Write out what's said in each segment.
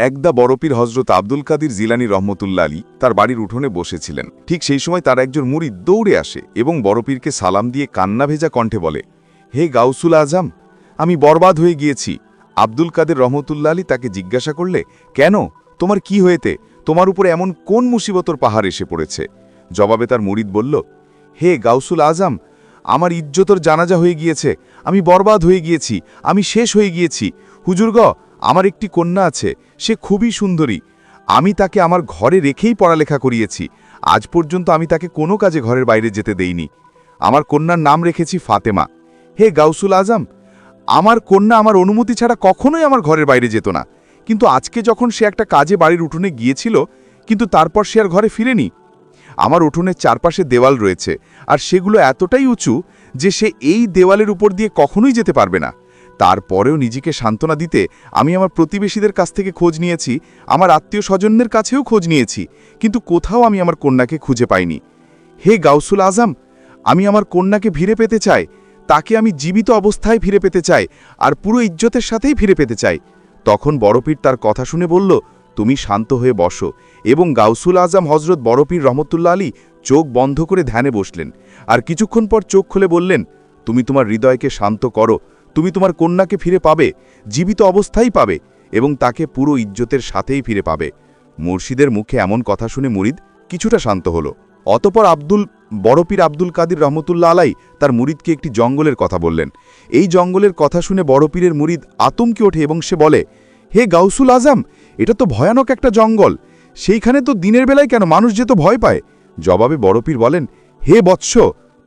একদা বড়পীর হজরত আব্দুল কাদির জিলানি রহমতুল্লা আলী তার বাড়ির উঠোনে বসেছিলেন। ঠিক সেই সময় তার একজন মুড়ি দৌড়ে আসে এবং বড়পীরকে সালাম দিয়ে কান্না ভেজা কণ্ঠে বলে, হে গাউসুল আজম, আমি বরবাদ হয়ে গিয়েছি। আব্দুল কাদের রহমতুল্লা আলী তাকে জিজ্ঞাসা করলে, কেন? তোমার কি হয়েতে? তোমার উপরে এমন কোন মুসিবতর পাহাড় এসে পড়েছে? জবাবে তার মুরিদ বলল, হে গাউসুল আজম, আমার ইজ্জতর জানাজা হয়ে গিয়েছে। আমি বরবাদ হয়ে গিয়েছি, আমি শেষ হয়ে গিয়েছি। হুজুরগ আমার একটি কন্যা আছে সে খুবই সুন্দরী। আমি তাকে আমার ঘরে রেখেই পড়ালেখা করিয়েছি। আজ পর্যন্ত আমি তাকে কোনো কাজে ঘরের বাইরে যেতে দেইনি। আমার কন্যার নাম রেখেছি ফাতেমা। হে গাউসুল আজম, আমার কন্যা আমার অনুমতি ছাড়া কখনোই আমার ঘরের বাইরে যেত না। কিন্তু আজকে যখন সে একটা কাজে বাড়ির উঠোনে গিয়েছিল, কিন্তু তারপর সে আর ঘরে ফিরেনি। আমার উঠোনের চারপাশে দেওয়াল রয়েছে, আর সেগুলো এতটাই উঁচু যে সে এই দেওয়ালের উপর দিয়ে কখনোই যেতে পারবে না। তারপরেও নিজেকে সান্ত্বনা দিতে আমি আমার প্রতিবেশীদের কাছ থেকে খোঁজ নিয়েছি, আমার আত্মীয় স্বজনদের কাছেও খোঁজ নিয়েছি, কিন্তু কোথাও আমি আমার কন্যাকে খুঁজে পাইনি। হে গাউসুল আজম, আমি আমার কন্যাকে ফিরে পেতে চাই, তাকে আমি জীবিত অবস্থায় ফিরে পেতে চাই আর পুরো ইজ্জতের সাথেই ফিরে পেতে চাই। তখন বড়পীর তার কথা শুনে বলল, তুমি শান্ত হয়ে বসো। এবং গাউসুল আজম হজরত বড়পীর রহমতুল্লা আলী চোখ বন্ধ করে ধ্যানে বসলেন আর কিছুক্ষণ পর চোখ খুলে বললেন, তুমি তোমার হৃদয়কে শান্ত করো তুমি তোমার কন্যাকে ফিরে পাবে, জীবিত অবস্থায় পাবে এবং তাকে পুরো ইজ্জতের সাথেই ফিরে পাবে। মুর্শিদের মুখে এমন কথা শুনে মুরিদ কিছুটা শান্ত হলো। অতপর আব্দুল বড়পীর আব্দুল কাদির রহমতুল্লা আলাই তার মুরিদকে একটি জঙ্গলের কথা বললেন। এই জঙ্গলের কথা শুনে বড়পীরের মুরিদ আতঙ্কে ওঠে এবং সে বলে, হে গাউসুল আজম, এটা তো ভয়ানক একটা জঙ্গল। সেইখানে তো দিনের বেলায় কেন মানুষ যেত ভয় পায়? জবাবে বড়পীর বলেন, হে বৎস,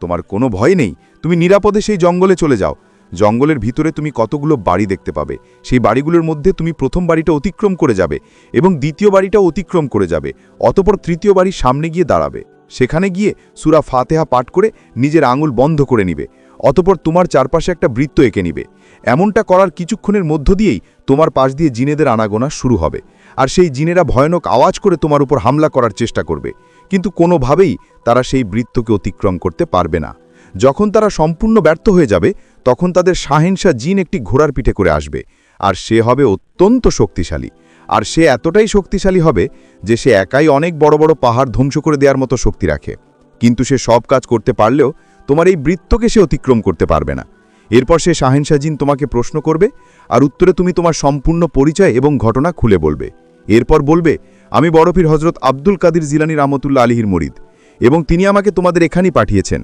তোমার কোনো ভয় নেই। তুমি নিরাপদে সেই জঙ্গলে চলে যাও। জঙ্গলের ভিতরে তুমি কতগুলো বাড়ি দেখতে পাবে। সেই বাড়িগুলোর মধ্যে তুমি প্রথম বাড়িটা অতিক্রম করে যাবে এবং দ্বিতীয় বাড়িটাও অতিক্রম করে যাবে। অতপর তৃতীয় বাড়ির সামনে গিয়ে দাঁড়াবে। সেখানে গিয়ে সুরা ফাতেহা পাঠ করে নিজের আঙুল বন্ধ করে নিবে। অতপর তোমার চারপাশে একটা বৃত্ত এঁকে নিবে। এমনটা করার কিছুক্ষণের মধ্য দিয়েই তোমার পাশ দিয়ে জিনেদের আনাগোনা শুরু হবে। আর সেই জিনেরা ভয়ানক আওয়াজ করে তোমার উপর হামলা করার চেষ্টা করবে। কিন্তু কোনোভাবেই তারা সেই বৃত্তকে অতিক্রম করতে পারবে না। যখন তারা সম্পূর্ণ ব্যর্থ হয়ে যাবে তখন তাদের শাহেনশা জিন একটি ঘোড়ার পিঠে করে আসবে, আর সে হবে অত্যন্ত শক্তিশালী। আর সে এতটাই শক্তিশালী হবে যে সে একাই অনেক বড় বড় পাহাড় ধ্বংস করে দেওয়ার মতো শক্তি রাখে। কিন্তু সে সব কাজ করতে পারলেও তোমার এই বৃত্তকে সে অতিক্রম করতে পারবে না। এরপর সে শাহেনশাহ জিন তোমাকে প্রশ্ন করবে, আর উত্তরে তুমি তোমার সম্পূর্ণ পরিচয় এবং ঘটনা খুলে বলবে। এরপর বলবে, আমি বড়পীর হজরত আব্দুল কাদির জিলানি রামতুল্লা আলিহির মরিদ, এবং তিনি আমাকে তোমাদের এখানেই পাঠিয়েছেন।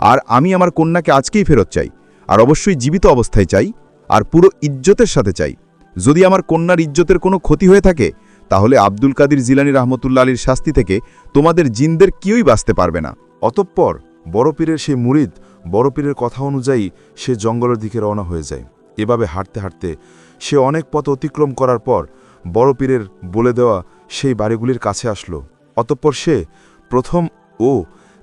আর আমি আমার কন্যাকে আজকেই ফেরত চাই। আর অবশ্যই জীবিত অবস্থায় চাই, আর পুরো ইজ্জতের সাথে চাই। যদি আমার কন্যার ইজ্জতের কোনো ক্ষতি হয়ে থাকে, তাহলে আব্দুল কাদির জিলানি রহমতুল্লা আলীর শাস্তি থেকে তোমাদের জিনদের কেউই বাঁচতে পারবে না। অতঃপর বড় পীরের সেই মুরিদ, বড় পীরের কথা অনুযায়ী সে জঙ্গলের দিকে রওনা হয়ে যায়। এভাবে হাঁটতে হাঁটতে সে অনেক পথ অতিক্রম করার পর বড় পীরের বলে দেওয়া সেই বাড়িগুলির কাছে আসলো। অতঃপর সে প্রথম ও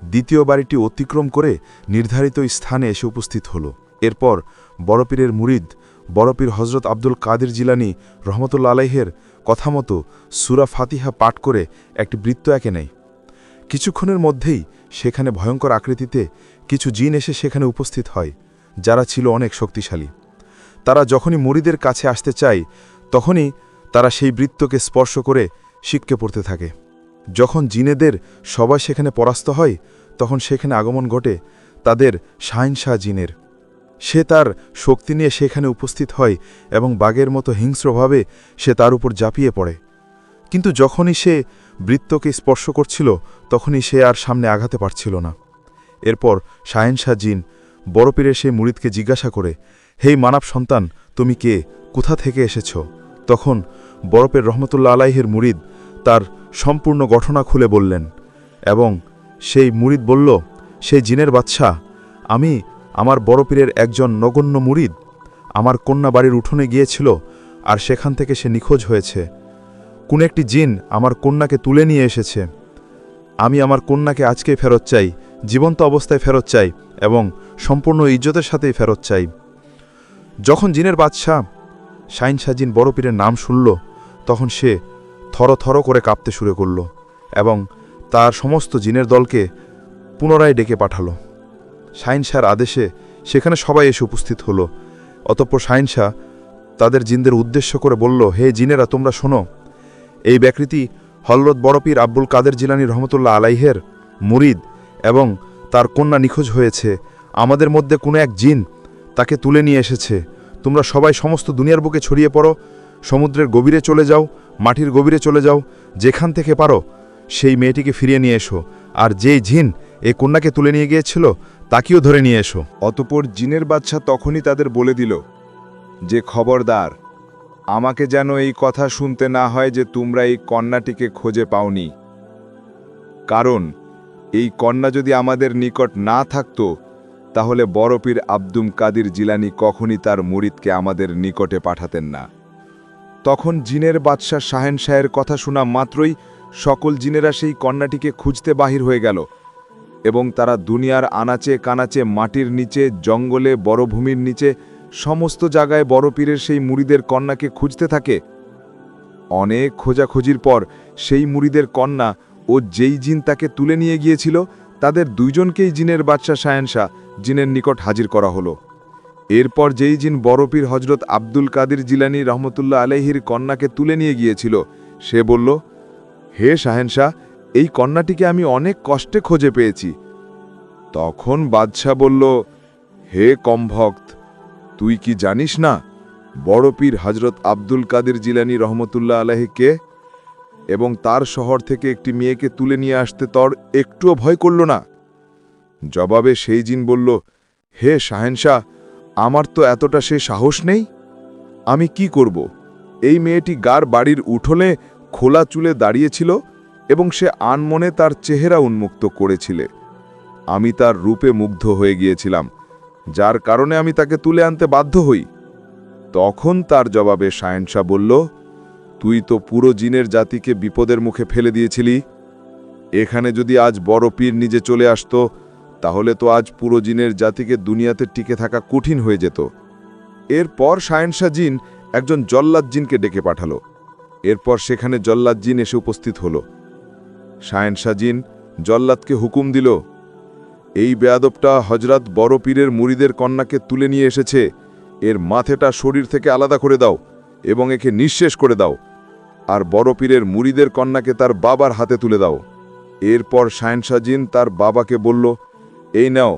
দ্বিতীয় বাড়িটি অতিক্রম করে নির্ধারিত স্থানে এসে উপস্থিত হলো। এরপর বড় পীরের মুরিদ বড় পীর হজরত আব্দুল কাদের জিলানি রহমতুল্লা আলাইহের কথা মতো সুরা ফাতিহা পাঠ করে একটি বৃত্ত একে নেয়। কিছুক্ষণের মধ্যেই সেখানে ভয়ঙ্কর আকৃতিতে কিছু জিন এসে সেখানে উপস্থিত হয়, যারা ছিল অনেক শক্তিশালী। তারা যখনই মুরিদের কাছে আসতে চায়, তখনই তারা সেই বৃত্তকে স্পর্শ করে শিক্ষে পড়তে থাকে। যখন জিনেদের সবাই সেখানে পরাস্ত হয়, তখন সেখানে আগমন ঘটে তাদের শাহিনশাহ জিনের। সে তার শক্তি নিয়ে সেখানে উপস্থিত হয় এবং বাঘের মতো হিংস্রভাবে সে তার উপর ঝাঁপিয়ে পড়ে। কিন্তু যখনই সে বৃত্তকে স্পর্শ করছিল, তখনই সে আর সামনে আঘাতে পারছিল না। এরপর শাহেনশাহ জিন বড়পীরের সেই মুরিদকে জিজ্ঞাসা করে হেই মানব সন্তান, তুমি কে? কোথা থেকে এসেছ? তখন বরফের রহমতুল্লা আলাইহের মুরিদ তার সম্পূর্ণ ঘটনা খুলে বললেন এবং সেই মুরিদ বলল সেই জিনের বাদশা আমি আমার বড়পীরের একজন নগণ্য মুরিদ আমার কন্যা বাড়ির উঠোনে গিয়েছিল আর সেখান থেকে সে নিখোঁজ হয়েছে। কোন একটি জিন আমার কন্যাকে তুলে নিয়ে এসেছে। আমি আমার কন্যাকে আজকে ফেরত চাই, জীবন্ত অবস্থায় ফেরত চাই এবং সম্পূর্ণ ইজ্জতের সাথেই ফেরত চাই। যখন জিনের বাদশাহ শাইন সাজিন বড় পীরের নাম শুনল, তখন সে থর থর করে কাঁপতে শুরু করল এবং তার সমস্ত জিনের দলকে পুনরায় ডেকে পাঠালো। শাহিন শাহর আদেশে সেখানে সবাই এসে উপস্থিত হলো। অতঃপর শাহিন শাহ তাদের জিনদের উদ্দেশ্য করে বলল, হে জিনেরা, তোমরা শোনো। এই ব্যাকৃতি হলরত বড়পীর আব্বুল কাদের জিলানী রহমতুল্লাহ আলাইহের মুরিদ এবং তার কন্যা নিখোঁজ হয়েছে। আমাদের মধ্যে কোনো এক জিন তাকে তুলে নিয়ে এসেছে। তোমরা সবাই সমস্ত দুনিয়ার বুকে ছড়িয়ে পড়ো। সমুদ্রের গভীরে চলে যাও, মাটির গভীরে চলে যাও। যেখান থেকে পারো, সেই মেয়েটিকে ফিরিয়ে নিয়ে এসো। আর যেই জিন এই কন্যাকে তুলে নিয়ে গিয়েছিল তাকেও ধরে নিয়ে এসো। অতপর জিনের বাচ্চা তখনই তাদের বলে দিল, যে খবরদার, আমাকে যেন এই কথা শুনতে না হয় যে তোমরা এই কন্যাটিকে খোঁজে পাওনি। কারণ এই কন্যা যদি আমাদের নিকট না থাকত, তাহলে বরপীর আব্দুম কাদির জিলানি কখনই তার মুরিদকে আমাদের নিকটে পাঠাতেন না। তখন জিনের বাদশাহ শাহেন শাহের কথা শোনা মাত্রই সকল জিনেরা সেই কন্যাটিকে খুঁজতে বাহির হয়ে গেল। এবং তারা দুনিয়ার আনাচে কানাচে মাটির নিচে, জঙ্গলে বড়ভূমির নিচে, সমস্ত জায়গায় বড় পীরের সেই মুড়িদের কন্যাকে খুঁজতে থাকে। অনেক খোঁজাখুঁজির পর সেই মুড়িদের কন্যা ও যেই জিন তাকে তুলে নিয়ে গিয়েছিল, তাদের দুইজনকেই জিনের বাদশাহ শাহেনশাহ জিনের নিকট হাজির করা হলো। এরপর যেই জিন বড়পীর হজরত আব্দুল কাদির জিলানি রহমতুল্লাহ আলহির কন্যাকে তুলে নিয়ে গিয়েছিল, সে বলল, হে শাহেনশাহ এই কন্যাটিকে আমি অনেক কষ্টে খুঁজে পেয়েছি। তখন বাদশাহ বলল, হে কমভক্ত, তুই কি জানিস না, বড় পীর হজরত আব্দুল কাদের জিলানি রহমতুল্লাহ আলাহিকে এবং তার শহর থেকে একটি মেয়েকে তুলে নিয়ে আসতে তর একটুও ভয় করল না? জবাবে সেই জিন বলল, হে শাহেনশাহ আমার তো এতটা সে সাহস নেই। আমি কি করব? এই মেয়েটি গার বাড়ির উঠোনে খোলা চুলে দাঁড়িয়েছিল এবং সে আনমনে তার চেহারা উন্মুক্ত করেছিলে। আমি তার রূপে মুগ্ধ হয়ে গিয়েছিলাম, যার কারণে আমি তাকে তুলে আনতে বাধ্য হই। তখন তার জবাবে সায়েন্সা বলল, তুই তো পুরো জিনের জাতিকে বিপদের মুখে ফেলে দিয়েছিলি। এখানে যদি আজ বড় পীর নিজে চলে আসতো, তাহলে তো আজ পুরো জিনের জাতিকে দুনিয়াতে টিকে থাকা কঠিন হয়ে যেত। এরপর সায়েন্সা জিন একজন জল্লাদ জিনকে ডেকে পাঠালো। এরপর সেখানে জল্লাদ জিন এসে উপস্থিত হলো। সায়েন্সা জিন জল্লাদকে হুকুম দিল, এই বেয়াদবটা হজরত বড় পীরের মুড়িদের কন্যাকে তুলে নিয়ে এসেছে, এর মাথেটা শরীর থেকে আলাদা করে দাও এবং একে নিঃশেষ করে দাও, আর বড় পীরের মুড়িদের কন্যাকে তার বাবার হাতে তুলে দাও। এরপর সায়েন্সাজিন তার বাবাকে বলল, এই নাও,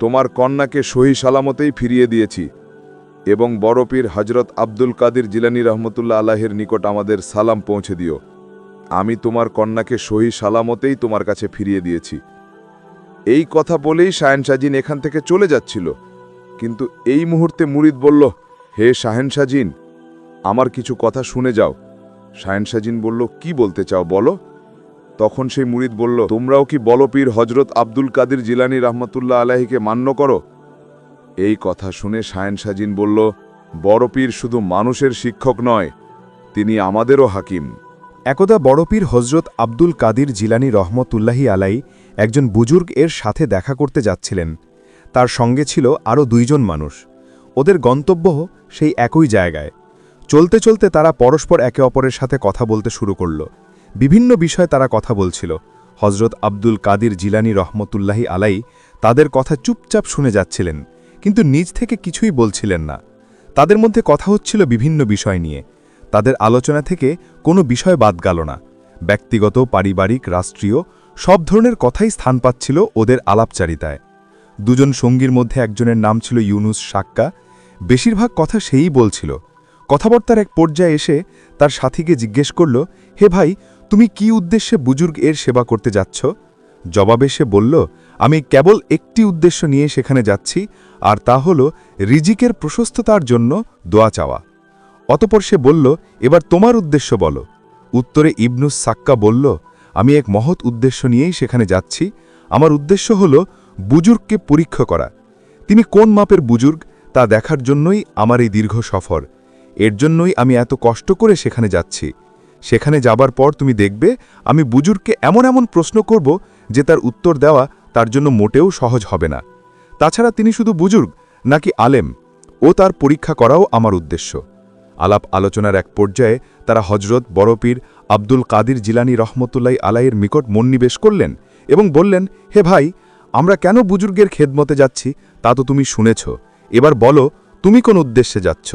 তোমার কন্যাকে সহি সালামতেই ফিরিয়ে দিয়েছি। এবং বড় পীর হজরত আব্দুল কাদির জিলানি রহমতুল্লাহ আলাহের নিকট আমাদের সালাম পৌঁছে দিও। আমি তোমার কন্যাকে সহি সালামতেই তোমার কাছে ফিরিয়ে দিয়েছি। এই কথা বলেই শাহেনশাজিন এখান থেকে চলে যাচ্ছিল। কিন্তু এই মুহূর্তে মুরিদ বলল, হে শাহেনশাজিন আমার কিছু কথা শুনে যাও। শাহেনশাজিন বলল, কি বলতে চাও বলো? তখন সেই মুরিদ বলল, তোমরাও কি বলপীর হজরত আব্দুল কাদির জিলানি রহমতুল্লাহ আলাহিকে মান্য করো? এই কথা শুনে শাহেনশাজিন বলল, বড়পীর শুধু মানুষের শিক্ষক নয়, তিনি আমাদেরও হাকিম। একদা বড়পীর হজরত আব্দুল কাদির জিলানি রহমতুল্লাহি আলাই একজন বুজুর্গ এর সাথে দেখা করতে যাচ্ছিলেন। তার সঙ্গে ছিল আরও দুইজন মানুষ। ওদের গন্তব্য সেই একই জায়গায়। চলতে চলতে তারা পরস্পর একে অপরের সাথে কথা বলতে শুরু করল। বিভিন্ন বিষয়ে তারা কথা বলছিল। হজরত আব্দুল কাদির জিলানি রহমতুল্লাহি আলাই তাদের কথা চুপচাপ শুনে যাচ্ছিলেন, কিন্তু নিজ থেকে কিছুই বলছিলেন না। তাদের মধ্যে কথা হচ্ছিল বিভিন্ন বিষয় নিয়ে। তাদের আলোচনা থেকে কোনো বিষয় বাদ গেল না। ব্যক্তিগত, পারিবারিক, রাষ্ট্রীয় সব ধরনের কথাই স্থান পাচ্ছিল ওদের আলাপচারিতায়। দুজন সঙ্গীর মধ্যে একজনের নাম ছিল ইউনুস সাক্কা। বেশিরভাগ কথা সেই বলছিল। কথাবার্তার এক পর্যায়ে এসে তার সাথীকে জিজ্ঞেস করল, হে ভাই, তুমি কি উদ্দেশ্যে বুজুর্গ এর সেবা করতে যাচ্ছ? জবাবে সে বলল, আমি কেবল একটি উদ্দেশ্য নিয়ে সেখানে যাচ্ছি, আর তা হল রিজিকের প্রশস্ততার জন্য দোয়া চাওয়া। অতপর সে বলল, এবার তোমার উদ্দেশ্য বলো। উত্তরে ইবনুস সাক্কা বলল, আমি এক মহৎ উদ্দেশ্য নিয়েই সেখানে যাচ্ছি। আমার উদ্দেশ্য হল বুজুর্গকে পরীক্ষা করা। তিনি কোন মাপের বুজুর্গ তা দেখার জন্যই আমার এই দীর্ঘ সফর। এর জন্যই আমি এত কষ্ট করে সেখানে যাচ্ছি। সেখানে যাবার পর তুমি দেখবে আমি বুজুর্গকে এমন এমন প্রশ্ন করব যে তার উত্তর দেওয়া তার জন্য মোটেও সহজ হবে না। তাছাড়া তিনি শুধু বুজুর্গ নাকি আলেম। ও তার পরীক্ষা করাও আমার উদ্দেশ্য। আলাপ আলোচনার এক পর্যায়ে তারা হজরত বড়পীর আব্দুল কাদির জিলানি রহমতুল্লাহ আলাইয়ের নিকট মন্নিবেশ করলেন এবং বললেন, হে ভাই, আমরা কেন বুজুর্গের খেদমতে যাচ্ছি তা তো তুমি শুনেছ। এবার বলো, তুমি কোন উদ্দেশ্যে যাচ্ছ?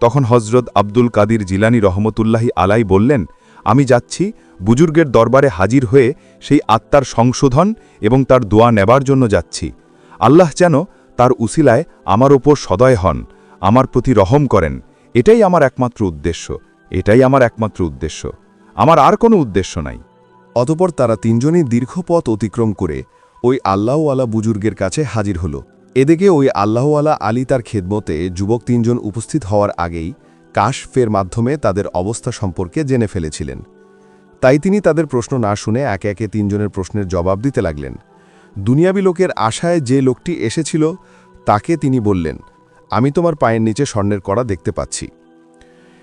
তখন হজরত আব্দুল কাদির জিলানি রহমতুল্লাহি আলাই বললেন, আমি যাচ্ছি বুজুর্গের দরবারে হাজির হয়ে সেই আত্মার সংশোধন এবং তার দোয়া নেবার জন্য যাচ্ছি। আল্লাহ যেন তার উসিলায় আমার ওপর সদয় হন, আমার প্রতি রহম করেন। এটাই আমার একমাত্র উদ্দেশ্য, এটাই আমার একমাত্র উদ্দেশ্য। আমার আর কোনো উদ্দেশ্য নাই। অতপর তারা তিনজনই দীর্ঘ পথ অতিক্রম করে ওই আল্লাহওয়ালা বুজুর্গের কাছে হাজির হল। এদিকে ওই আল্লাহওয়ালা আলী তার খেদমতে যুবক তিনজন উপস্থিত হওয়ার আগেই কাশফের মাধ্যমে তাদের অবস্থা সম্পর্কে জেনে ফেলেছিলেন। তাই তিনি তাদের প্রশ্ন না শুনে একে একে তিনজনের প্রশ্নের জবাব দিতে লাগলেন। দুনিয়াবি লোকের আশায় যে লোকটি এসেছিল, তাকে তিনি বললেন আমি তোমার পায়ের নিচে স্বর্ণের কড়া দেখতে পাচ্ছি।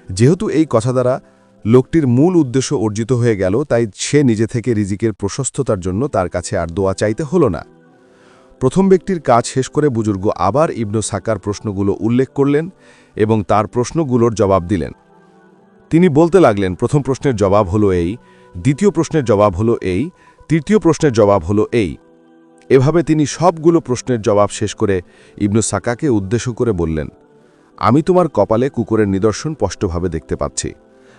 যেহেতু এই কথা দ্বারা লোকটির মূল উদ্দেশ্য অর্জিত হয়ে গেল, তাই সে নিজে থেকে রিজিকের প্রশস্ততার জন্য তার কাছে আর দোয়া চাইতে হলো না। প্রথম ব্যক্তির কাজ শেষ করে বুজুর্গ আবার ইবনু সাকার প্রশ্নগুলো উল্লেখ করলেন এবং তার প্রশ্নগুলোর জবাব দিলেন। তিনি বলতে লাগলেন, প্রথম প্রশ্নের জবাব হলো এই, দ্বিতীয় প্রশ্নের জবাব হলো এই, তৃতীয় প্রশ্নের জবাব হলো এই। এভাবে তিনি সবগুলো প্রশ্নের জবাব শেষ করে ইবনু সাকাকে উদ্দেশ্য করে বললেন, আমি তোমার কপালে কুকুরের নিদর্শন স্পষ্টভাবে দেখতে পাচ্ছি।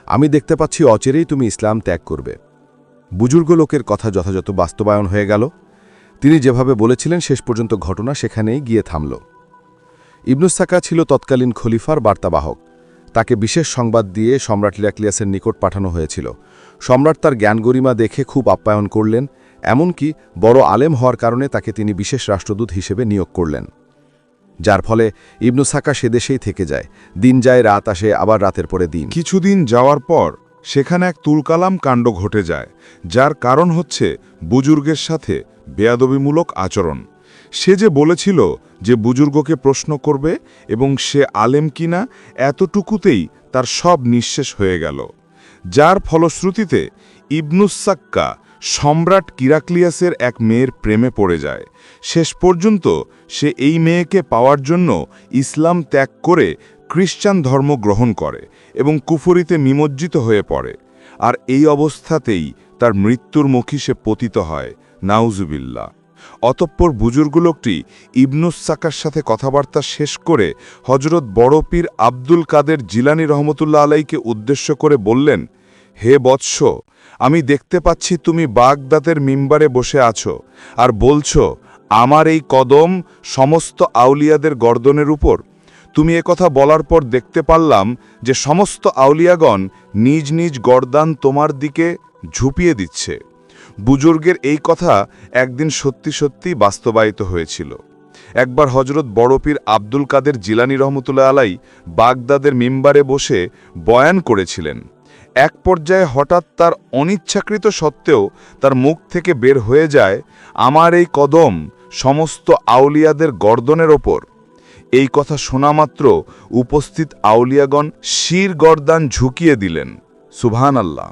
আমি দেখতে পাচ্ছি অচেরেই তুমি ইসলাম ত্যাগ করবে। বুজুর্গ লোকের কথা যথাযথ বাস্তবায়ন হয়ে গেল। তিনি যেভাবে বলেছিলেন, শেষ পর্যন্ত ঘটনা সেখানেই গিয়ে থামল। ইবনুসাকা ছিল তৎকালীন খলিফার বার্তাবাহক। তাকে বিশেষ সংবাদ দিয়ে সম্রাট লিরাক্লিয়াসের নিকট পাঠানো হয়েছিল। সম্রাট তার জ্ঞানগরিমা দেখে খুব আপ্যায়ন করলেন এমনকি বড় আলেম হওয়ার কারণে তাকে তিনি বিশেষ রাষ্ট্রদূত হিসেবে নিয়োগ করলেন। যার ফলে ইবনু সাকা সে দেশেই থেকে যায়। দিন যায়, রাত আসে, আবার রাতের পরে দিন। কিছুদিন যাওয়ার পর সেখানে এক তুলকালাম কাণ্ড ঘটে যায়, যার কারণ হচ্ছে বুজুর্গের সাথে বেয়াদবিমূলক আচরণ। সে যে বলেছিল যে বুজুর্গকে প্রশ্ন করবে এবং সে আলেম কিনা, এতটুকুতেই তার সব নিঃশেষ হয়ে গেল। যার ফলশ্রুতিতে ইবনুসাক্কা সম্রাট কিরাক্লিয়াসের এক মেয়ের প্রেমে পড়ে যায়। শেষ পর্যন্ত সে এই মেয়েকে পাওয়ার জন্য ইসলাম ত্যাগ করে খ্রিস্টান ধর্ম গ্রহণ করে এবং কুফরিতে নিমজ্জিত হয়ে পড়ে। আর এই অবস্থাতেই তার মৃত্যুর মুখী সে পতিত হয় নাউজুবিল্লা অতঃপর বুজুর্গ লোকটি ইবনুসাকার সাথে কথাবার্তা শেষ করে হজরত বড় পীর আব্দুল কাদের জিলানি রহমতুল্লাহ আলাইকে উদ্দেশ্য করে বললেন, হে বৎস আমি দেখতে পাচ্ছি তুমি বাগদাদের মিম্বারে বসে আছো আর বলছো, আমার এই কদম সমস্ত আউলিয়াদের গর্দনের উপর। তুমি কথা বলার পর দেখতে পারলাম যে সমস্ত আউলিয়াগণ নিজ নিজ গর্দান তোমার দিকে ঝুঁপিয়ে দিচ্ছে। বুজুর্গের এই কথা একদিন সত্যি সত্যি বাস্তবায়িত হয়েছিল। একবার হজরত বড়পীর আব্দুল কাদের জিলানি রহমতুল্লাহ আলাই বাগদাদের মিম্বারে বসে বয়ান করেছিলেন। এক পর্যায়ে হঠাৎ তার অনিচ্ছাকৃত সত্ত্বেও তার মুখ থেকে বের হয়ে যায় আমার এই কদম সমস্ত আউলিয়াদের গর্দনের ওপর। এই কথা শোনামাত্র উপস্থিত আউলিয়াগণ শির গর্দান ঝুঁকিয়ে দিলেন। সুবহান আল্লাহ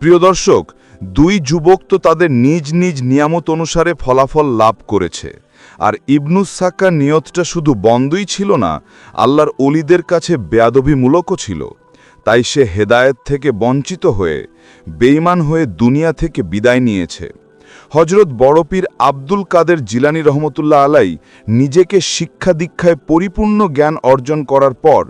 প্রিয় দর্শক, দুই যুবক তো তাদের নিজ নিজ নিয়ামত অনুসারে ফলাফল লাভ করেছে। আর ইবনুস সাক্কার নিয়তটা শুধু বন্ধই ছিল না, আল্লাহর অলিদের কাছে বেয়াদবিমূলকও ছিল। তাই সে হেদায়েত থেকে বঞ্চিত হয়ে বেইমান হয়ে দুনিয়া থেকে বিদায় নিয়েছে। হজরত বড়পীর আব্দুল কাদের জিলানি রহমতুল্লাহ আলাই নিজেকে শিক্ষা দীক্ষায় পরিপূর্ণ জ্ঞান অর্জন করার পর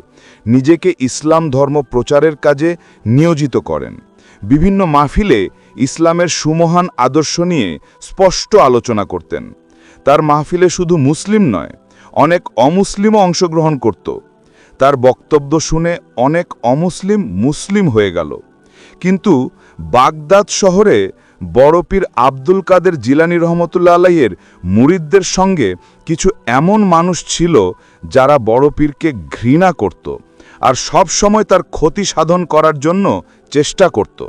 নিজেকে ইসলাম ধর্ম প্রচারের কাজে নিয়োজিত করেন। বিভিন্ন মাহফিলে ইসলামের সুমহান আদর্শ নিয়ে স্পষ্ট আলোচনা করতেন। তার মাহফিলে শুধু মুসলিম নয়, অনেক অমুসলিমও অংশগ্রহণ করত। তার বক্তব্য শুনে অনেক অমুসলিম মুসলিম হয়ে গেল। কিন্তু বাগদাদ শহরে বড়পীর আব্দুল কাদের জিলানি রহমতুল্লা আলাইয়ের মুরিদদের সঙ্গে কিছু এমন মানুষ ছিল যারা বড়পীরকে ঘৃণা করত আর সব সময় তার ক্ষতি সাধন করার জন্য চেষ্টা করত।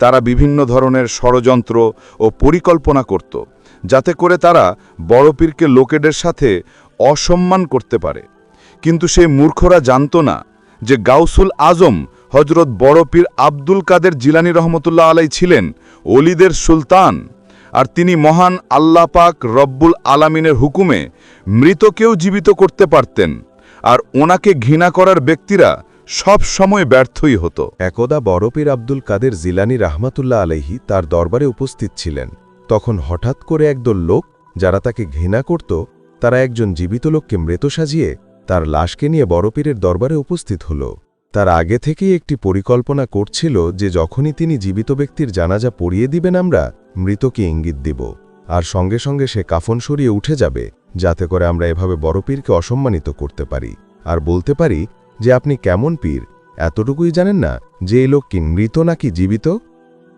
তারা বিভিন্ন ধরনের ষড়যন্ত্র ও পরিকল্পনা করত, যাতে করে তারা বড়পীরকে লোকেদের সাথে অসম্মান করতে পারে। কিন্তু সেই মূর্খরা জানত না যে গাউসুল আজম হজরত বড়পীর আব্দুল কাদের জিলানি রহমতুল্লাহ আলাই ছিলেন অলিদের সুলতান, আর তিনি মহান আল্লাহ পাক রব্বুল আলামিনের হুকুমে মৃতকেও জীবিত করতে পারতেন, আর ওনাকে ঘৃণা করার ব্যক্তিরা সব সময় ব্যর্থই হতো। একদা বরপীর আব্দুল কাদের জিলানি রাহমাতুল্লাহ আলাইহি তার দরবারে উপস্থিত ছিলেন। তখন হঠাৎ করে একদল লোক, যারা তাকে ঘৃণা করত, তারা একজন জীবিত লোককে মৃত সাজিয়ে তার লাশকে নিয়ে বড়পীরের দরবারে উপস্থিত হল। তার আগে থেকেই একটি পরিকল্পনা করছিল যে যখনই তিনি জীবিত ব্যক্তির জানাজা পড়িয়ে দিবেন আমরা মৃতকে ইঙ্গিত দিব। আর সঙ্গে সঙ্গে সে কাফন সরিয়ে উঠে যাবে, যাতে করে আমরা এভাবে বড় পীরকে অসম্মানিত করতে পারি। আর বলতে পারি যে আপনি কেমন পীর, এতটুকুই জানেন না যে এই লোক কি মৃত নাকি জীবিত?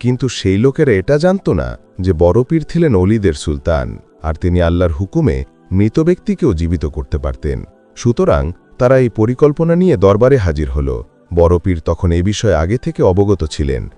কিন্তু সেই লোকেরা এটা জানত না যে বড় পীর ছিলেন অলিদের সুলতান, আর তিনি আল্লাহর হুকুমে মৃত ব্যক্তিকেও জীবিত করতে পারতেন। সুতরাং তারা এই পরিকল্পনা নিয়ে দরবারে হাজির হল। বড় পীর তখন এ বিষয়ে আগে থেকে অবগত ছিলেন।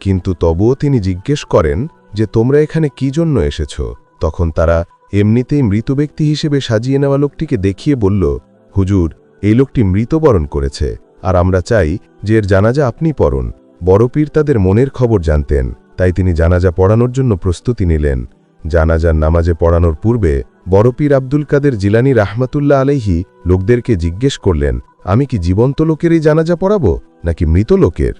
কিন্তু তবুও তিনি জিজ্ঞেস করেন যে, তোমরা এখানে কি জন্য এসেছ? তখন তারা এমনিতেই মৃত ব্যক্তি হিসেবে সাজিয়ে নেওয়া লোকটিকে দেখিয়ে বলল, হুজুর, এই লোকটি মৃতবরণ করেছে, আর আমরা চাই যে এর জানাজা আপনি পড়ুন। বড় পীর তাদের মনের খবর জানতেন, তাই তিনি জানাজা পড়ানোর জন্য প্রস্তুতি নিলেন। জানাজার নামাজে পড়ানোর পূর্বে বড়পীর আব্দুল কাদের জিলানি রাহমাতুল্লাহ আলাইহি লোকদেরকে জিজ্ঞেস করলেন, আমি কি জীবন্ত লোকেরই জানাজা পড়াবো নাকি মৃত লোকের?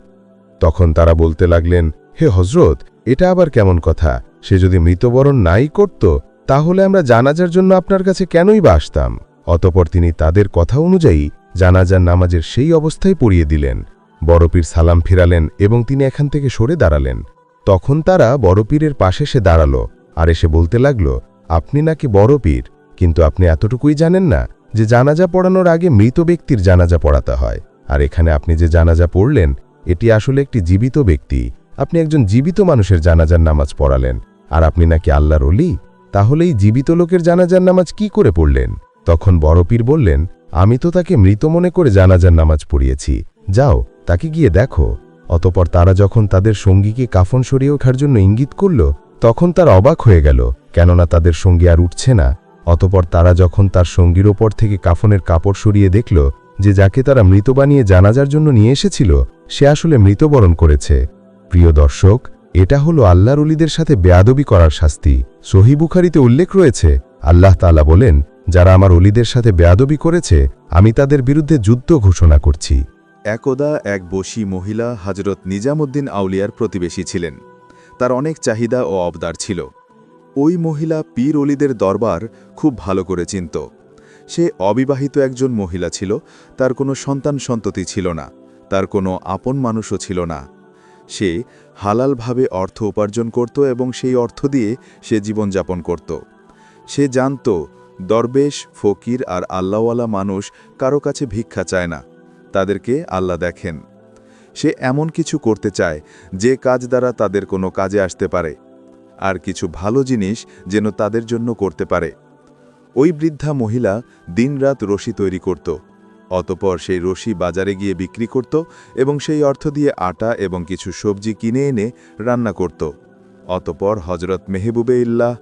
তখন তারা বলতে লাগলেন, হে হজরত এটা আবার কেমন কথা? সে যদি মৃতবরণ নাই করত, তাহলে আমরা জানাজার জন্য আপনার কাছে কেনই বা আসতাম? অতপর তিনি তাদের কথা অনুযায়ী জানাজার নামাজের সেই অবস্থায় পড়িয়ে দিলেন। বড়পীর সালাম ফিরালেন এবং তিনি এখান থেকে সরে দাঁড়ালেন। তখন তারা বড়পীরের পাশে সে দাঁড়াল। আর এসে বলতে লাগল, আপনি নাকি বড় পীর, কিন্তু আপনি এতটুকুই জানেন না যে জানাজা পড়ানোর আগে মৃত ব্যক্তির জানাজা পড়াতে হয়। আর এখানে আপনি যে জানাজা পড়লেন, এটি আসলে একটি জীবিত ব্যক্তি। আপনি একজন জীবিত মানুষের জানাজার নামাজ পড়ালেন। আর আপনি নাকি আল্লাহর অলি তাহলে এই জীবিত লোকের জানাজার নামাজ কি করে পড়লেন? তখন বড় পীর বললেন, আমি তো তাকে মৃত মনে করে জানাজার নামাজ পড়িয়েছি। যাও, তাকে গিয়ে দেখো। অতপর তারা যখন তাদের সঙ্গীকে কাফন সরিয়ে ওঠার জন্য ইঙ্গিত করল তখন তার অবাক হয়ে গেল, কেননা তাদের সঙ্গী আর উঠছে না। অতপর তারা যখন তার সঙ্গীর ওপর থেকে কাফনের কাপড় সরিয়ে দেখল যে যাকে তারা মৃত বানিয়ে জানাজার জন্য নিয়ে এসেছিল, সে আসলে মৃতবরণ করেছে। প্রিয় দর্শক, এটা হলো আল্লাহর অলিদের সাথে বেয়াদবি করার শাস্তি। সহি বুখারিতে উল্লেখ রয়েছে, আল্লাহ তাআলা বলেন, যারা আমার অলিদের সাথে বেয়াদবি করেছে, আমি তাদের বিরুদ্ধে যুদ্ধ ঘোষণা করছি। একদা এক বসী মহিলা হজরত নিজামুদ্দিন আউলিয়ার প্রতিবেশী ছিলেন। তার অনেক চাহিদা ও অবদার ছিল। ওই মহিলা পীর অলিদের দরবার খুব ভালো করে চিনত। সে অবিবাহিত একজন মহিলা ছিল, তার কোনো সন্তান সন্ততি ছিল না, তার কোনো আপন মানুষও ছিল না। সে হালালভাবে অর্থ উপার্জন করত এবং সেই অর্থ দিয়ে সে জীবনযাপন করত। সে জানত, দরবেশ, ফকির আর আল্লাহওয়ালা মানুষ কারও কাছে ভিক্ষা চায় না, তাদেরকে আল্লাহ দেখেন। সে এমন কিছু করতে চায় যে কাজ দ্বারা তাদের কোনো কাজে আসতে পারে, আর কিছু ভালো জিনিস যেন তাদের জন্য করতে পারে। ওই বৃদ্ধা মহিলা দিনরাত রশি তৈরি করত, অতপর সেই রশি বাজারে গিয়ে বিক্রি করত এবং সেই অর্থ দিয়ে আটা এবং কিছু সবজি কিনে এনে রান্না করত। অতপর হজরত মেহবুবে ইল্লাহ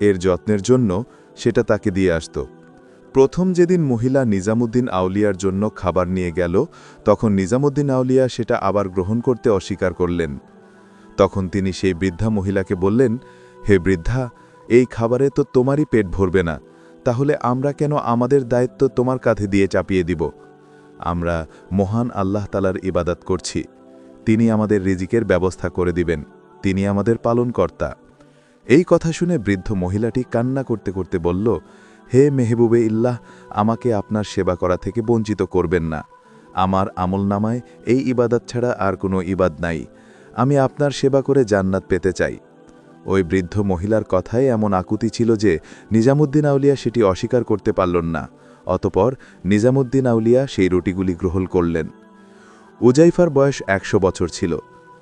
এর যত্নের জন্য সেটা তাকে দিয়ে আসত। প্রথম যেদিন মহিলা নিজামুদ্দিন আউলিয়ার জন্য খাবার নিয়ে গেল, তখন নিজামুদ্দিন আউলিয়া সেটা আবার গ্রহণ করতে অস্বীকার করলেন। তখন তিনি সেই বৃদ্ধা মহিলাকে বললেন, হে বৃদ্ধা, এই খাবারে তো তোমারই পেট ভরবে না, তাহলে আমরা কেন আমাদের দায়িত্ব তোমার কাঁধে দিয়ে চাপিয়ে দিব? আমরা মহান আল্লাহ তালার ইবাদত করছি। তিনি আমাদের রিজিকের ব্যবস্থা করে দিবেন। তিনি আমাদের পালনকর্তা। এই কথা শুনে বৃদ্ধ মহিলাটি কান্না করতে করতে বলল হে মেহবুবে ইল্লাহ, আমাকে আপনার সেবা করা থেকে বঞ্চিত করবেন না। আমার আমলনামায় এই ইবাদত ছাড়া আর কোনো ইবাদ নাই। আমি আপনার সেবা করে জান্নাত পেতে চাই। ওই বৃদ্ধ মহিলার কথায় এমন আকুতি ছিল যে নিজামুদ্দিন আউলিয়া সেটি অস্বীকার করতে পারল না। অতপর নিজামুদ্দিন আউলিয়া সেই রুটিগুলি গ্রহণ করলেন। উজাইফার বয়স একশো বছর ছিল।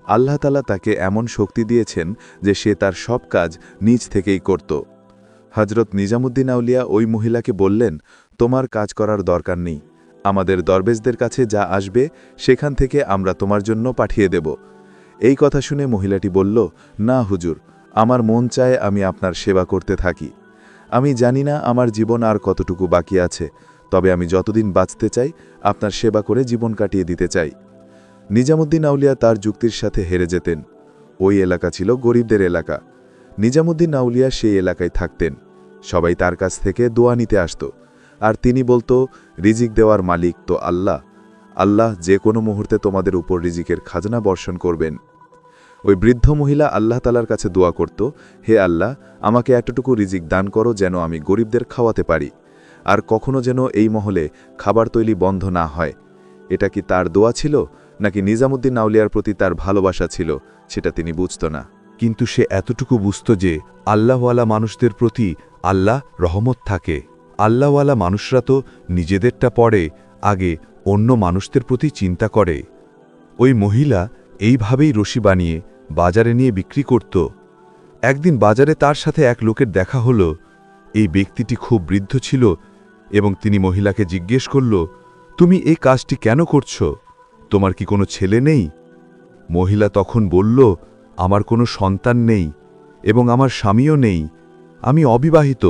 আল্লাহতালা তাকে এমন শক্তি দিয়েছেন যে সে তার সব কাজ নিজ থেকেই করত। হজরত নিজামুদ্দিন আউলিয়া ওই মহিলাকে বললেন, তোমার কাজ করার দরকার নেই। আমাদের দরবেশদের কাছে যা আসবে, সেখান থেকে আমরা তোমার জন্য পাঠিয়ে দেব। এই কথা শুনে মহিলাটি বলল, না হুজুর, আমার মন চায় আমি আপনার সেবা করতে থাকি। আমি জানি না আমার জীবন আর কতটুকু বাকি আছে, তবে আমি যতদিন বাঁচতে চাই, আপনার সেবা করে জীবন কাটিয়ে দিতে চাই। নিজামুদ্দিন আউলিয়া তার যুক্তির সাথে হেরে যেতেন। ওই এলাকা ছিল গরিবদের এলাকা। নিজামুদ্দিন আউলিয়া সেই এলাকায় থাকতেন। সবাই তার কাছ থেকে দোয়া নিতে আসত। আর তিনি বলতো, রিজিক দেওয়ার মালিক তো আল্লাহ। আল্লাহ যে কোনো মুহূর্তে তোমাদের উপর রিজিকের খাজনা বর্ষণ করবেন। ওই বৃদ্ধ মহিলা আল্লাহ তালার কাছে দোয়া করত, হে আল্লাহ, আমাকে এতটুকু রিজিক দান করো যেন আমি গরিবদের খাওয়াতে পারি। আর কখনো যেন এই মহলে খাবার তৈরি বন্ধ না হয়। এটা কি তার দোয়া ছিল, নাকি নিজামুদ্দিন আউলিয়ার প্রতি তার ভালোবাসা ছিল, সেটা তিনি বুঝত না। কিন্তু সে এতটুকু বুঝত যে আল্লাহওয়ালা মানুষদের প্রতি আল্লাহ রহমত থাকে। আল্লাহওয়ালা মানুষরা তো নিজেদেরটা পড়ে, আগে অন্য মানুষদের প্রতি চিন্তা করে। ওই মহিলা এইভাবেই রশি বানিয়ে বাজারে নিয়ে বিক্রি করত। একদিন বাজারে তার সাথে এক লোকের দেখা হলো। এই ব্যক্তিটি খুব বৃদ্ধ ছিল এবং তিনি মহিলাকে জিজ্ঞেস করল, তুমি এই কাজটি কেন করছ? তোমার কি কোনো ছেলে নেই? মহিলা তখন বলল আমার কোনো সন্তান নেই এবং আমার স্বামীও নেই, আমি অবিবাহিত,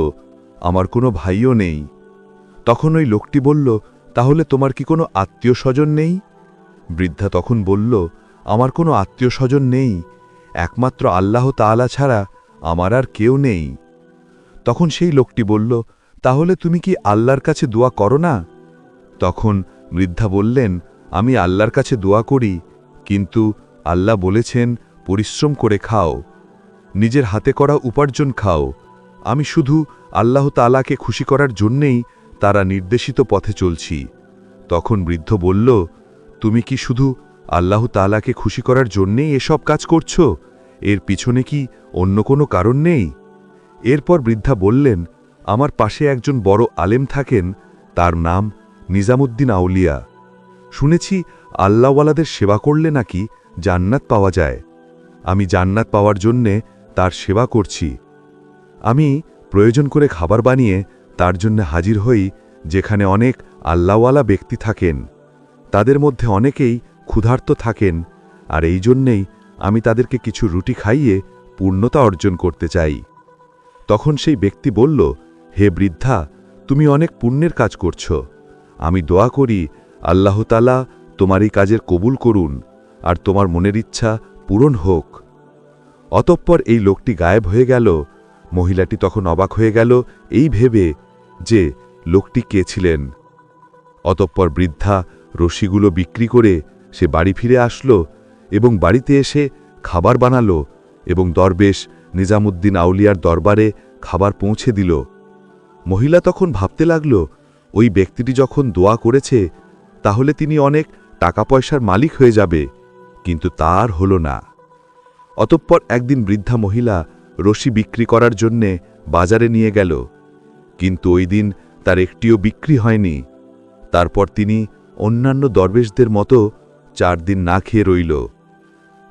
আমার কোনো ভাইও নেই। তখন ওই লোকটি বলল, তাহলে তোমার কি কোনো আত্মীয় স্বজন নেই? বৃদ্ধা তখন বলল, আমার কোনো আত্মীয় স্বজন নেই, একমাত্র আল্লাহ তাআলা ছাড়া আমার আর কেউ নেই। তখন সেই লোকটি বলল, তাহলে তুমি কি আল্লাহর কাছে দোয়া করো না? তখন বৃদ্ধা বললেন, আমি আল্লাহর কাছে দোয়া করি, কিন্তু আল্লাহ বলেছেন পরিশ্রম করে খাও। নিজের হাতে করা উপার্জন খাও। আমি শুধু আল্লাহ তালাকে খুশি করার জন্যেই তারা নির্দেশিত পথে চলছি। তখন বৃদ্ধ বলল, তুমি কি শুধু আল্লাহ তালাকে খুশি করার জন্যেই এসব কাজ করছ? এর পিছনে কি অন্য কোনো কারণ নেই? এরপর বৃদ্ধা বললেন, আমার পাশে একজন বড় আলেম থাকেন, তার নাম নিজামুদ্দিন আউলিয়া। শুনেছি আল্লাহওয়ালাদের সেবা করলে নাকি জান্নাত পাওয়া যায়। আমি জান্নাত পাওয়ার জন্যে তার সেবা করছি। আমি প্রয়োজন করে খাবার বানিয়ে তার জন্য হাজির হই যেখানে অনেক আল্লাহওয়ালা ব্যক্তি থাকেন। তাদের মধ্যে অনেকেই ক্ষুধার্ত থাকেন আর এই জন্যেই আমি তাদেরকে কিছু রুটি খাইয়ে পূর্ণতা অর্জন করতে চাই। তখন সেই ব্যক্তি বলল, হে বৃদ্ধা, তুমি অনেক পুণ্যের কাজ করছ। আমি দোয়া করি আল্লাহতালা তোমার এই কাজের কবুল করুন আর তোমার মনের ইচ্ছা পূরণ হোক। অতঃপর এই লোকটি গায়েব হয়ে গেল, মহিলাটি তখন অবাক হয়ে গেল এই ভেবে যে লোকটি কে ছিলেন। অতঃপর বৃদ্ধা রশিগুলো বিক্রি করে সে বাড়ি ফিরে আসলো এবং বাড়িতে এসে খাবার বানালো এবং দরবেশ নিজামুদ্দিন আউলিয়ার দরবারে খাবার পৌঁছে দিল। মহিলা তখন ভাবতে লাগল, ওই ব্যক্তিটি যখন দোয়া করেছে, তাহলে তিনি অনেক টাকা পয়সার মালিক হয়ে যাবে। কিন্তু তার হল না। অতঃপর একদিন বৃদ্ধা মহিলা রশি বিক্রি করার জন্যে বাজারে নিয়ে গেল। কিন্তু ওই দিন তার একটিও বিক্রি হয়নি। তারপর তিনি অন্যান্য দরবেশদের মতো চার দিন না খেয়ে রইল।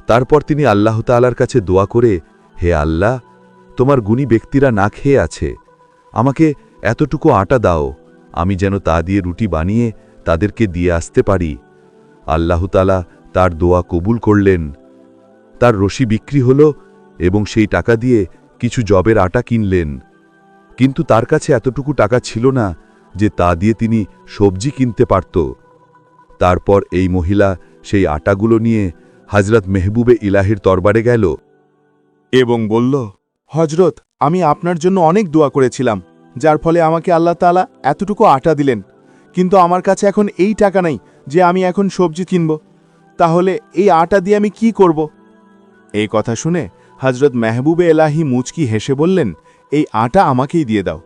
তারপর তিনি আল্লাহ তালার কাছে দোয়া করে, হে আল্লাহ, তোমার গুণী ব্যক্তিরা না খেয়ে আছে। আমাকে এতটুকু আটা দাও। আমি যেন তা দিয়ে রুটি বানিয়ে তাদেরকে দিয়ে আসতে পারি। আল্লাহতালা তার দোয়া কবুল করলেন। তার রশি বিক্রি হল এবং সেই টাকা দিয়ে কিছু জবের আটা কিনলেন। কিন্তু তার কাছে এতটুকু টাকা ছিল না যে তা দিয়ে তিনি সবজি কিনতে পারত। তারপর এই মহিলা সেই আটাগুলো নিয়ে হজরত মেহবুবে ইলাহির তরবারে গেল এবং বলল হজরত আমি আপনার জন্য অনেক দোয়া করেছিলাম, যার ফলে আমাকে আল্লাহ তাআলা এতটুকু আটা দিলেন। কিন্তু আমার কাছে এখন এই টাকা নাই যে আমি এখন সবজি কিনব। তাহলে এই আটা দিয়ে আমি কি করব? এই কথা শুনে হজরত মেহবুবে এলাহি মুচকি হেসে বললেন, এই আটা আমাকেই দিয়ে দাও।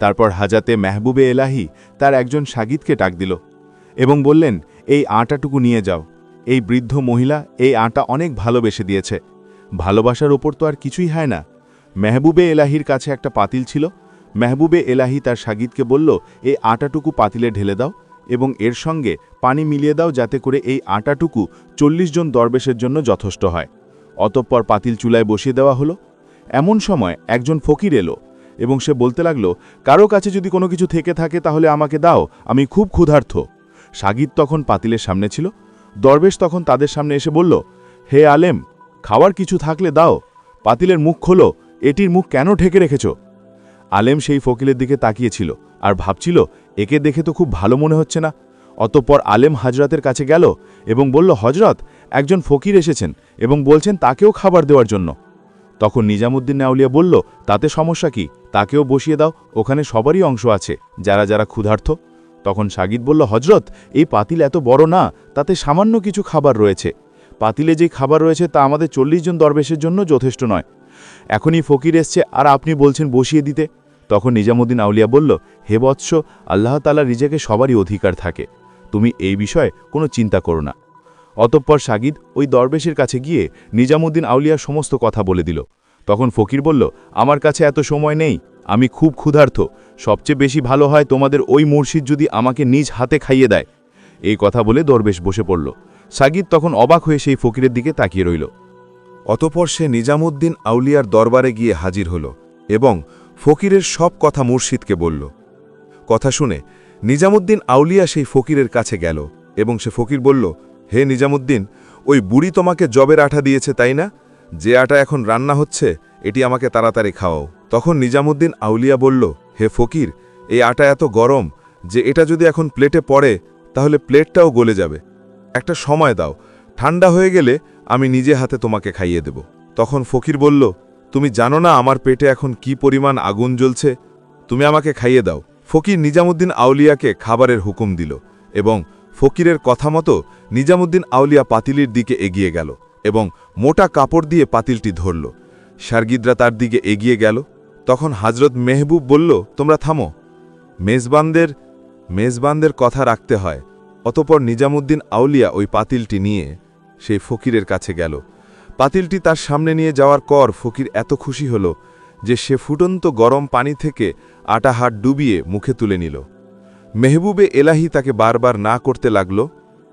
তারপর হাজাতে মেহবুবে এলাহি তার একজন সাগিদকে ডাক দিল এবং বললেন, এই আটাটুকু নিয়ে যাও। এই বৃদ্ধ মহিলা এই আটা অনেক ভালোবেসে দিয়েছে। ভালোবাসার ওপর তো আর কিছুই হয় না। মেহবুবে এলাহির কাছে একটা পাতিল ছিল। মেহবুবে এলাহি তার সাগিদকে বলল, এই আটাটুকু পাতিলে ঢেলে দাও। এবং এর সঙ্গে পানি মিলিয়ে দাও যাতে করে এই আটাটুকু চল্লিশ জন দরবেশের জন্য যথেষ্ট হয়। অতঃপর পাতিল চুলায় বসিয়ে দেওয়া হলো। এমন সময় একজন ফকির এলো এবং সে বলতে লাগল, কারও কাছে যদি কোনো কিছু থেকে থাকে তাহলে আমাকে দাও, আমি খুব ক্ষুধার্থ সাগিদ তখন পাতিলের সামনে ছিল। দরবেশ তখন তাদের সামনে এসে বলল, হে আলেম, খাওয়ার কিছু থাকলে দাও। পাতিলের মুখ খোলো, এটির মুখ কেন ঢেকে রেখেছ? আলেম সেই ফকিলের দিকে তাকিয়েছিল আর ভাবছিল একে দেখে তো খুব ভালো মনে হচ্ছে না। অতঃপর আলেম হাজরাতের কাছে গেল এবং বলল হজরত একজন ফকির এসেছেন এবং বলছেন তাকেও খাবার দেওয়ার জন্য। তখন নিজামুদ্দিন নাউলিয়া বলল, তাতে সমস্যা কি? তাকেও বসিয়ে দাও, ওখানে সবারই অংশ আছে, যারা যারা ক্ষুধার্থ তখন সাগিদ বলল হজরত এই পাতিল এত বড় না, তাতে সামান্য কিছু খাবার রয়েছে। পাতিলে যে খাবার রয়েছে তা আমাদের চল্লিশ জন দরবেশের জন্য যথেষ্ট নয়। এখনই ফকির এসছে, আর আপনি বলছেন বসিয়ে দিতে। তখন নিজামুদ্দিন আউলিয়া বলল, হে বৎস, আল্লাহ তালা রিজেকে সবারই অধিকার থাকে। তুমি এই বিষয়ে কোনো চিন্তা করো না। অতঃপর সাগিদ ওই দরবেশের কাছে গিয়ে নিজামুদ্দিন আউলিয়ার সমস্ত কথা বলে দিল। তখন ফকির বলল, আমার কাছে এত সময় নেই, আমি খুব ক্ষুধার্থ সবচেয়ে বেশি ভালো হয় তোমাদের ওই মুর্শিদ যদি আমাকে নিজ হাতে খাইয়ে দেয়। এই কথা বলে দরবেশ বসে পড়ল। সাগিদ তখন অবাক হয়ে সেই ফকিরের দিকে তাকিয়ে রইল। অতপর সে নিজামুদ্দিন আউলিয়ার দরবারে গিয়ে হাজির হল এবং ফকিরের সব কথা মুর্শিদকে বলল। কথা শুনে নিজামুদ্দিন আউলিয়া সেই ফকিরের কাছে গেল এবং সে ফকির বলল, হে নিজামুদ্দিন, ওই বুড়ি তোমাকে জবের আঠা দিয়েছে, তাই না? যে আটা এখন রান্না হচ্ছে, এটি আমাকে তাড়াতাড়ি খাওয়াও। তখন নিজামুদ্দিন আউলিয়া বলল, হে ফকির, এই আটা এত গরম যে এটা যদি এখন প্লেটে পড়ে, তাহলে প্লেটটাও গলে যাবে। একটা সময় দাও, ঠান্ডা হয়ে গেলে আমি নিজে হাতে তোমাকে খাইয়ে দেব। তখন ফকির বলল তুমি জানো না আমার পেটে এখন কি পরিমাণ আগুন জ্বলছে? তুমি আমাকে খাইয়ে দাও। ফকির নিজামুদ্দিন আউলিয়াকে খাবারের হুকুম দিল এবং ফকিরের কথা মতো নিজামুদ্দিন আউলিয়া পাতিলির দিকে এগিয়ে গেল এবং মোটা কাপড় দিয়ে পাতিলটি ধরল। সার্গিদরা তার দিকে এগিয়ে গেল। তখন হাজরত মেহবুব বলল, তোমরা থামো। মেজবানদের মেজবানদের কথা রাখতে হয়। অতপর নিজামুদ্দিন আউলিয়া ওই পাতিলটি নিয়ে সেই ফকিরের কাছে গেল। পাতিলটি তার সামনে নিয়ে যাওয়ার পর ফকির এত খুশি হল যে সে ফুটন্ত গরম পানি থেকে আটা হাত ডুবিয়ে মুখে তুলে নিল। মেহবুবে এলাহি তাকে বারবার না করতে লাগল,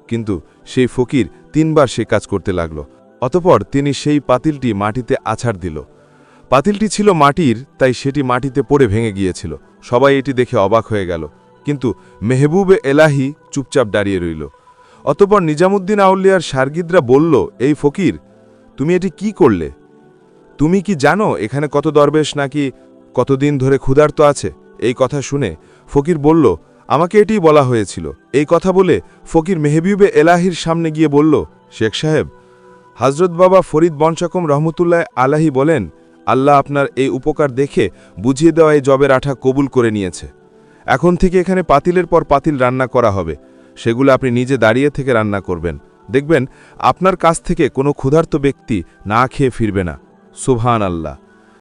কিন্তু সেই ফকির তিনবার সে কাজ করতে লাগল। অতপর তিনি সেই পাতিলটি মাটিতে আছাড় দিল। পাতিলটি ছিল মাটির, তাই সেটি মাটিতে পড়ে ভেঙে গিয়েছিল। সবাই এটি দেখে অবাক হয়ে গেল, কিন্তু মেহবুবে এলাহি চুপচাপ দাঁড়িয়ে রইল। অতপর নিজামুদ্দিন আউলিয়ার সার্গিদরা বলল, এই ফকির তুমি এটি কি করলে? তুমি কি জানো এখানে কত দরবেশ নাকি কতদিন ধরে ক্ষুধার্ত আছে? এই কথা শুনে ফকির বলল, আমাকে এটি বলা হয়েছিল। এই কথা বলে ফকির মেহবিবে এলাহির সামনে গিয়ে বলল, শেখ সাহেব হজরত বাবা ফরিদ বনশাকম রহমতুল্লাহ আলাহি বলেন, আল্লাহ আপনার এই উপকার দেখে বুঝিয়ে দেওয়া এই জবের আঠা কবুল করে নিয়েছে। এখন থেকে এখানে পাতিলের পর পাতিল রান্না করা হবে। সেগুলো আপনি নিজে দাঁড়িয়ে থেকে রান্না করবেন। দেখবেন আপনার কাছ থেকে কোনো ক্ষুধার্ত ব্যক্তি না খেয়ে ফিরবে না। সুবহান আল্লাহ